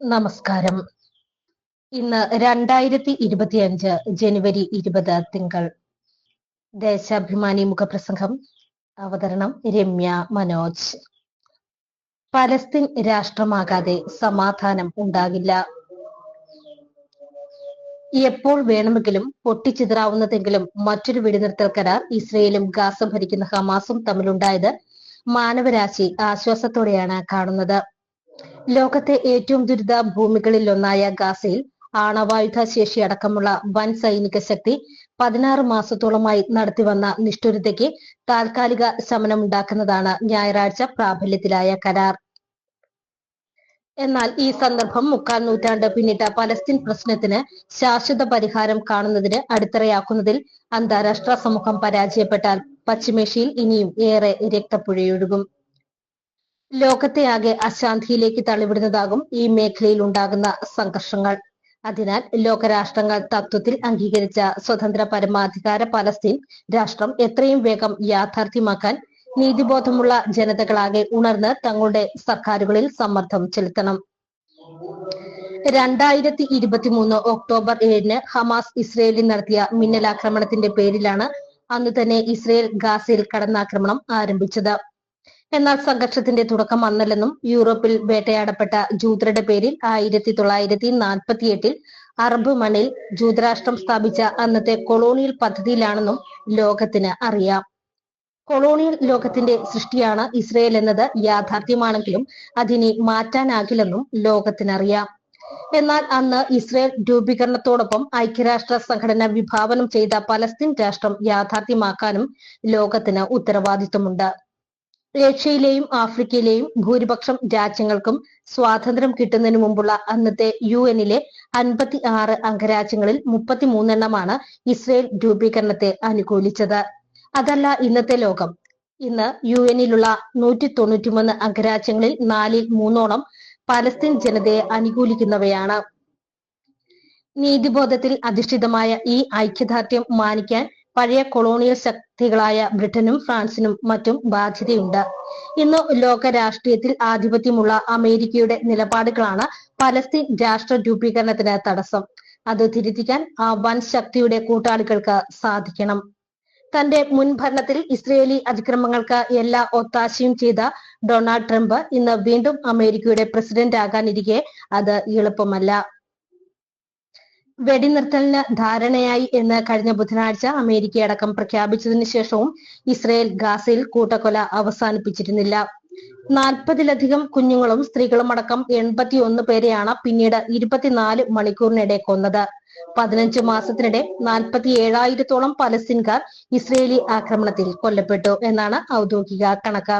നമസ്കാരം. ഇന്ന് രണ്ടായിരത്തി ഇരുപത്തിയഞ്ച് ജനുവരി ഇരുപത് തിങ്കൾ. ദേശാഭിമാനി മുഖപ്രസംഗം. അവതരണം രമ്യ മനോജ്. പലസ്തീൻ രാഷ്ട്രമാകാതെ സമാധാനം ഉണ്ടാകില്ല എപ്പോൾ വേണമെങ്കിലും പൊട്ടിച്ചിതറാവുന്നതെങ്കിലും മറ്റൊരു വെടിനിർത്തൽ കരാർ ഇസ്രയേലും ഗാസ ഭരിക്കുന്ന ഹമാസും തമ്മിലുണ്ടായത് മാനവരാശി ആശ്വാസത്തോടെയാണ് കാണുന്നത്. ലോകത്തെ ഏറ്റവും ദുരിത ഭൂമികളിൽ ഒന്നായ ഗാസയിൽ ആണവായുധ ശേഷി അടക്കമുള്ള വൻ സൈനിക ശക്തി പതിനാറ് മാസത്തോളമായി നടത്തിവന്ന നിഷ്ഠുരതയ്ക്ക് താൽക്കാലിക ശമനമുണ്ടാക്കുന്നതാണ് ഞായറാഴ്ച പ്രാബല്യത്തിലായ കരാർ. എന്നാൽ ഈ സന്ദർഭം മുക്കാൽ നൂറ്റാണ്ട് പിന്നിട്ട പലസ്തീൻ പ്രശ്നത്തിന് ശാശ്വത പരിഹാരം കാണുന്നതിന് അടിത്തറയാക്കുന്നതിൽ അന്താരാഷ്ട്ര സമൂഹം പരാജയപ്പെട്ടാൽ പശ്ചിമേഷ്യയിൽ ഇനിയും ഏറെ രക്തപ്പുഴയൊഴുകും. ലോകത്തെ ആകെ അശാന്തിയിലേക്ക് തള്ളിവിടുന്നതാകും ഈ മേഖലയിൽ ഉണ്ടാകുന്ന സംഘർഷങ്ങൾ. അതിനാൽ ലോകരാഷ്ട്രങ്ങൾ തത്വത്തിൽ അംഗീകരിച്ച സ്വതന്ത്ര പരമാധികാര പലസ്തീൻ രാഷ്ട്രം എത്രയും വേഗം യാഥാർത്ഥ്യമാക്കാൻ നീതിബോധമുള്ള ജനതകളാകെ ഉണർന്ന് തങ്ങളുടെ സർക്കാരുകളിൽ സമ്മർദ്ദം ചെലുത്തണം. രണ്ടായിരത്തി ഇരുപത്തിമൂന്ന് ഒക്ടോബർ ഏഴിന് ഹമാസ് ഇസ്രയേലിൽ നടത്തിയ മിന്നലാക്രമണത്തിന്റെ പേരിലാണ് അന്ന് തന്നെ ഇസ്രയേൽ ഗാസയിൽ കടന്നാക്രമണം ആരംഭിച്ചത്. എന്നാൽ സംഘർഷത്തിന്റെ തുടക്കം അന്നല്ലെന്നും യൂറോപ്പിൽ വേട്ടയാടപ്പെട്ട ജൂതരുടെ പേരിൽ ആയിരത്തി തൊള്ളായിരത്തി നാൽപ്പത്തി എട്ടിൽ അറബ് മണ്ണിൽ ജൂതരാഷ്ട്രം സ്ഥാപിച്ച അന്നത്തെ കൊളോണിയൽ പദ്ധതിയിലാണെന്നും ലോകത്തിന് അറിയാം. കൊളോണിയൽ ലോകത്തിന്റെ സൃഷ്ടിയാണ് ഇസ്രയേൽ എന്നത് യാഥാർത്ഥ്യമാണെങ്കിലും അതിനെ മാറ്റാനാകില്ലെന്നും ലോകത്തിനറിയാം. എന്നാൽ അന്ന് ഇസ്രയേൽ രൂപീകരണത്തോടൊപ്പം ഐക്യരാഷ്ട്ര സംഘടന വിഭാവനം ചെയ്ത പലസ്തീൻ രാഷ്ട്രം യാഥാർത്ഥ്യമാക്കാനും ലോകത്തിന് ഉത്തരവാദിത്വമുണ്ട്. ഏഷ്യയിലെയും ആഫ്രിക്കയിലെയും ഭൂരിപക്ഷം രാജ്യങ്ങൾക്കും സ്വാതന്ത്ര്യം കിട്ടുന്നതിന് മുമ്പുള്ള അന്നത്തെ യു എന്നിലെ അൻപത്തി ആറ് അംഗരാജ്യങ്ങളിൽ മുപ്പത്തിമൂന്നെണ്ണമാണ് ഇസ്രയേൽ രൂപീകരണത്തെ അനുകൂലിച്ചത്. അതല്ല ഇന്നത്തെ ലോകം. ഇന്ന് യു എന്നിലുള്ള നൂറ്റി തൊണ്ണൂറ്റിമൂന്ന് അംഗരാജ്യങ്ങളിൽ നാലിൽ മൂന്നോളം പലസ്തീൻ ജനതയെ അനുകൂലിക്കുന്നവയാണ്. നീതിബോധത്തിൽ അധിഷ്ഠിതമായ ഈ ഐക്യദാർഢ്യം മാനിക്കാൻ പഴയ കൊളോണിയൽ ശക്തികളായ ബ്രിട്ടനും ഫ്രാൻസിനും മറ്റും ബാധ്യതയുണ്ട്. ഇന്ന് ലോക രാഷ്ട്രീയത്തിൽ ആധിപത്യമുള്ള അമേരിക്കയുടെ നിലപാടുകളാണ് പലസ്തീൻ രാഷ്ട്ര രൂപീകരണത്തിന് തടസ്സം. അത് തിരുത്തിക്കാൻ ആ വൻ ശക്തിയുടെ കൂട്ടാളികൾക്ക് സാധിക്കണം. തന്റെ മുൻ ഭരണത്തിൽ ഇസ്രയേലി അതിക്രമങ്ങൾക്ക് എല്ലാ ഒത്താശയും ചെയ്ത ഡൊണാൾഡ് ട്രംപ് ഇന്ന് വീണ്ടും അമേരിക്കയുടെ പ്രസിഡന്റ് ആകാനിരിക്കെ അത് എളുപ്പമല്ല. വെടിനിർത്തലിന് ധാരണയായി എന്ന് കഴിഞ്ഞ ബുധനാഴ്ച അമേരിക്കയടക്കം പ്രഖ്യാപിച്ചതിനു ശേഷവും ഇസ്രയേൽ ഗാസയിൽ കൂട്ടക്കൊല അവസാനിപ്പിച്ചിരുന്നില്ല. നാൽപ്പതിലധികം കുഞ്ഞുങ്ങളും സ്ത്രീകളും അടക്കം എൺപത്തി ഒന്ന് പേരെയാണ് പിന്നീട് ഇരുപത്തിനാല് മണിക്കൂറിനിടെ കൊന്നത്. പതിനഞ്ച് മാസത്തിനിടെ നാൽപ്പത്തി ഏഴായിരത്തോളം പലസ്തീൻകാർ ഇസ്രയേലി ആക്രമണത്തിൽ കൊല്ലപ്പെട്ടു എന്നാണ് ഔദ്യോഗിക കണക്ക്.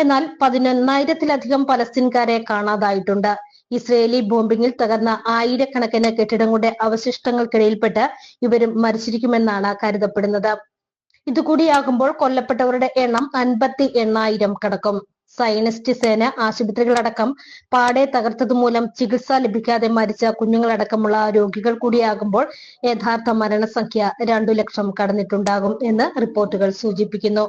എന്നാൽ പതിനൊന്നായിരത്തിലധികം പലസ്തീൻകാരെ കാണാതായിട്ടുണ്ട്. ഇസ്രയേലി ബോംബിംഗിൽ തകർന്ന ആയിരക്കണക്കിന് കെട്ടിടങ്ങളുടെ അവശിഷ്ടങ്ങൾക്കിടയിൽപ്പെട്ട് ഇവരും മരിച്ചിരിക്കുമെന്നാണ് കരുതപ്പെടുന്നത്. ഇതുകൂടിയാകുമ്പോൾ കൊല്ലപ്പെട്ടവരുടെ എണ്ണം അൻപത്തി എണ്ണായിരം കടക്കും. സൈനിസ്റ്റ് സേന ആശുപത്രികളടക്കം പാടെ തകർത്തതുമൂലം ചികിത്സ ലഭിക്കാതെ മരിച്ച കുഞ്ഞുങ്ങളടക്കമുള്ള രോഗികൾ കൂടിയാകുമ്പോൾ യഥാർത്ഥ മരണസംഖ്യ രണ്ടു ലക്ഷം കടന്നിട്ടുണ്ടാകും എന്ന് റിപ്പോർട്ടുകൾ സൂചിപ്പിക്കുന്നു.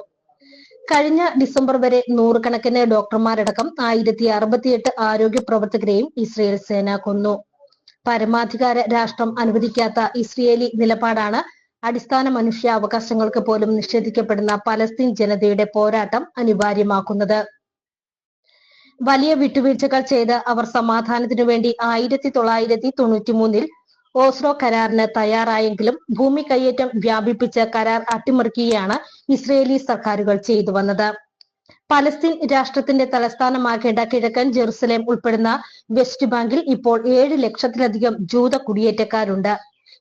കഴിഞ്ഞ ഡിസംബർ വരെ നൂറുകണക്കിന് ഡോക്ടർമാരടക്കം ആയിരത്തി അറുപത്തിയെട്ട് ആരോഗ്യ പ്രവർത്തകരെയും ഇസ്രയേൽ സേന കൊന്നു. പരമാധികാര രാഷ്ട്രം അനുവദിക്കാത്ത ഇസ്രയേലി നിലപാടാണ് അടിസ്ഥാന മനുഷ്യാവകാശങ്ങൾക്ക് പോലും നിഷേധിക്കപ്പെടുന്ന പലസ്തീൻ ജനതയുടെ പോരാട്ടം അനിവാര്യമാക്കുന്നത്. വലിയ വിട്ടുവീഴ്ചകൾ ചെയ്ത് അവർ സമാധാനത്തിനു വേണ്ടി ആയിരത്തി തൊള്ളായിരത്തി തൊണ്ണൂറ്റി മൂന്നിൽ ഓസ്ലോ കരാറിന് തയ്യാറായെങ്കിലും ഭൂമി കയ്യേറ്റം വ്യാപിപ്പിച്ച് കരാർ അട്ടിമറിക്കുകയാണ് ഇസ്രയേലി സർക്കാരുകൾ ചെയ്തു വന്നത്. പലസ്തീൻ രാഷ്ട്രത്തിന്റെ തലസ്ഥാനമാകേണ്ട കിഴക്കൻ ജെറുസലേം ഉൾപ്പെടുന്ന വെസ്റ്റ് ബാങ്കിൽ ഇപ്പോൾ ഏഴ് ലക്ഷത്തിലധികം ജൂത കുടിയേറ്റക്കാരുണ്ട്.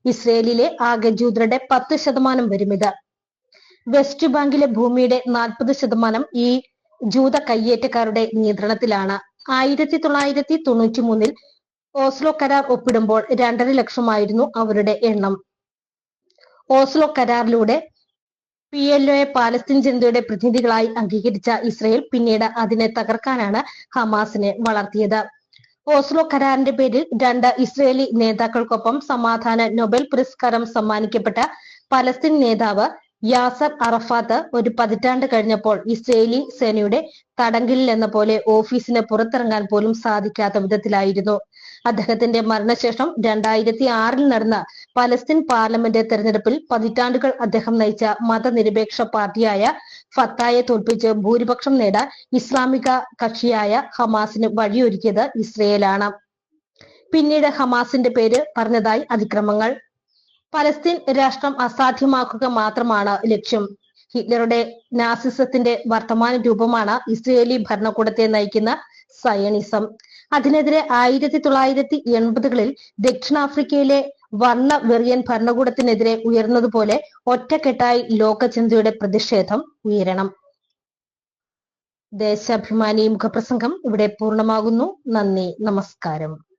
ഇസ്രയേലിലെ ആകെ ജൂതരുടെ പത്ത് ശതമാനം വരും ഇത്. വെസ്റ്റ് ബാങ്കിലെ ഭൂമിയുടെ നാൽപ്പത് ശതമാനം ഈ ജൂത കയ്യേറ്റക്കാരുടെ നിയന്ത്രണത്തിലാണ്. ആയിരത്തി തൊള്ളായിരത്തി തൊണ്ണൂറ്റി മൂന്നിൽ ഓസ്ലോ കരാർ ഒപ്പിടുമ്പോൾ രണ്ടര ലക്ഷമായിരുന്നു അവരുടെ എണ്ണം. ഓസ്ലോ കരാറിലൂടെ പി എൽ ഒയെ പാലസ്തീൻ ജനതയുടെ പ്രതിനിധികളായി അംഗീകരിച്ച ഇസ്രയേൽ പിന്നീട് അതിനെ തകർക്കാനാണ് ഹമാസിനെ വളർത്തിയത്. ഓസ്ലോ കരാറിന്റെ പേരിൽ രണ്ട് ഇസ്രയേലി നേതാക്കൾക്കൊപ്പം സമാധാന നൊബേൽ പുരസ്കാരം സമ്മാനിക്കപ്പെട്ട പലസ്തീൻ നേതാവ് യാസർ അറഫാത്ത് ഒരു പതിറ്റാണ്ട് കഴിഞ്ഞപ്പോൾ ഇസ്രയേലി സേനയുടെ തടങ്കലിൽ എന്ന പോലെ ഓഫീസിന് പുറത്തിറങ്ങാൻ പോലും സാധിക്കാത്ത വിധത്തിലായിരുന്നു. അദ്ദേഹത്തിന്റെ മരണശേഷം രണ്ടായിരത്തി ആറിൽ നടന്ന പലസ്തീൻ പാർലമെന്റ് തെരഞ്ഞെടുപ്പിൽ പതിറ്റാണ്ടുകൾ അദ്ദേഹം നയിച്ച മതനിരപേക്ഷ പാർട്ടിയായ ഫത്തായെ തോൽപ്പിച്ച് ഭൂരിപക്ഷം നേടാൻ ഇസ്ലാമിക കക്ഷിയായ ഹമാസിന് വഴിയൊരുക്കിയത് ഇസ്രയേലാണ്. പിന്നീട് ഹമാസിന്റെ പേര് പറഞ്ഞതായി അതിക്രമങ്ങൾ. പലസ്തീൻ രാഷ്ട്രം അസാധ്യമാക്കുക മാത്രമാണ് ലക്ഷ്യം. ഹിറ്റ്ലറുടെ നാസിസത്തിന്റെ വർത്തമാന രൂപമാണ് ഇസ്രയേലി ഭരണകൂടത്തെ നയിക്കുന്ന സയണിസം അതിനെതിരെ ആയിരത്തി തൊള്ളായിരത്തി എൺപതുകളിൽ ദക്ഷിണാഫ്രിക്കയിലെ വർണ വെറിയൻ ഭരണകൂടത്തിനെതിരെ ഉയർന്നതുപോലെ ഒറ്റക്കെട്ടായി ലോകചിന്തയുടെ പ്രതിഷേധം ഉയരണം. ദേശാഭിമാനി മുഖപ്രസംഗം ഇവിടെ പൂർണമാകുന്നു. നന്ദി. നമസ്കാരം.